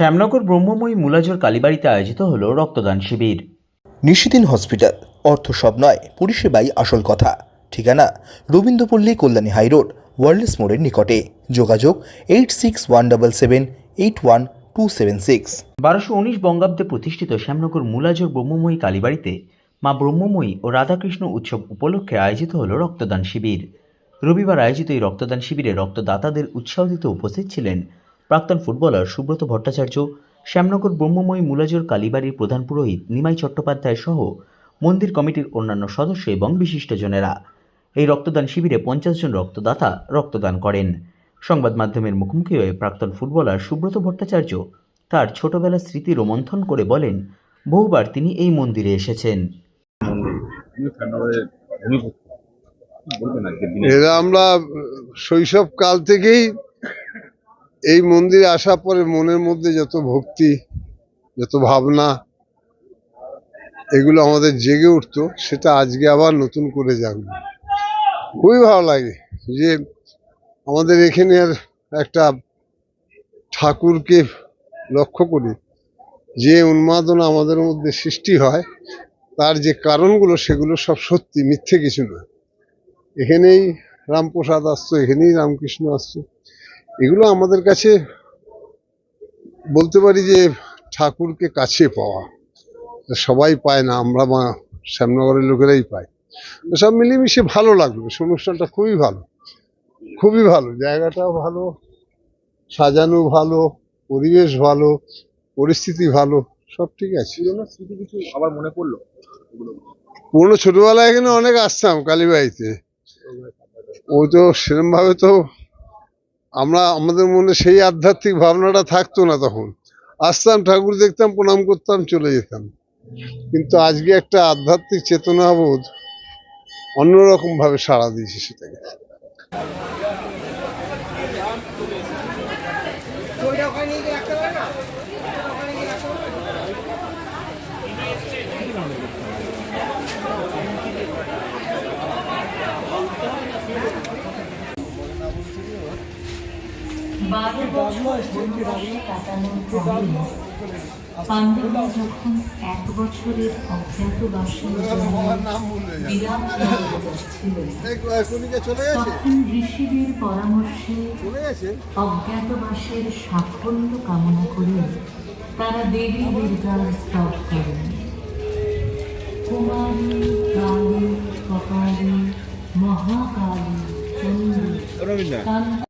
শ্যামনগর ব্রহ্মময়ী মুলাজোর কালীবাড়িতে আয়োজিত হল রক্তদান শিবির। নিশিদিন হসপিটাল অর্থ সব নয় পরিষেবাই আসল কথা। ঠিকানা রবীন্দ্রপল্লী কল্যাণী হাইরোড ওয়ার্ল্ডস মোড়ের নিকটে। যোগাযোগ eight six one double seven eight one two seven six বারোশো উনিশ বঙ্গাব্দে প্রতিষ্ঠিত শ্যামনগর মুলাজোর ব্রহ্মময়ী কালীবাড়িতে মা ব্রহ্মময়ী ও রাধাকৃষ্ণ উৎসব উপলক্ষে আয়োজিত হল রক্তদান শিবির। রবিবার আয়োজিত এই রক্তদান শিবিরে রক্তদাতাদের উৎসাহ দিতে উপস্থিত ছিলেন প্রাক্তন ফুটবলার সুব্রত ভট্টাচার্য, শ্যামনগর ব্রহ্মময়ী মুলাজোর কালীবাড়ির প্রধান পুরোহিত নিমাই চট্টোপাধ্যায় সহ মন্দির কমিটির অন্যান্য সদস্য এবং বিশিষ্টজনেরা এই রক্তদান শিবিরে পঞ্চাশ জন রক্তদাতা রক্তদান করেন। সংবাদ মাধ্যমের মুখোমুখি হয়ে প্রাক্তন ফুটবলার সুব্রত ভট্টাচার্য তার ছোটবেলার স্মৃতি রোমন্থন করে বলেন, বহুবার তিনি এই মন্দিরে এসেছেন। আমরা শৈশব কাল থেকেই এই মন্দিরে আসার পরে মনের মধ্যে যত ভক্তি, যত ভাবনা, এগুলো আমাদের জেগে উঠতো, সেটা আজকে আবার নতুন করে জাগবে খুবই ভালো লাগে যে আমাদের এখানের একটা ঠাকুরকে লক্ষ্য করি, যে উন্মাদনা আমাদের মধ্যে সৃষ্টি হয়, তার যে কারণগুলো সেগুলো সব সত্যি, মিথ্যে কিছু নয় এখানেই রামপ্রসাদ আসতো, এখানেই রামকৃষ্ণ আসতো। এগুলো আমাদের কাছে বলতে পারি যে ঠাকুরকে কাছে পাওয়া। সবাই পায় না আমরা মা শ্যামনগরের লোকেরাই পাই সব মিলেমিশে ভালো লাগল সে অনুষ্ঠানটা খুবই ভালো। খুবই ভালো জায়গাটাও ভালো সাজানো ভালো পরিবেশ ভালো পরিস্থিতি ভালো সব ঠিক আছে। কিছু আবার মনে পড়ল? পুরনো ছোটবেলায় এখানে অনেক আসতাম কালীবাড়িতে। ও তো সেরকম ভাবে তো আমরা, আমাদের মনে সেই আধ্যাত্মিক ভাবনাটা থাকতো না তখন। আসতাম, ঠাকুর দেখতাম, প্রণাম করতাম, চলে যেতাম। কিন্তু আজকে একটা আধ্যাত্মিক চেতনাবোধ অন্যরকম ভাবে সাড়া দিয়েছে সেটাকে। এক বছরের ঋষিদের পরামর্শে অজ্ঞাতবাসের সাফল্য কামনা করে তারা দেবী দুর্গার স্তব করেন কুমারী কালী কপালী মহাকালী কান্তা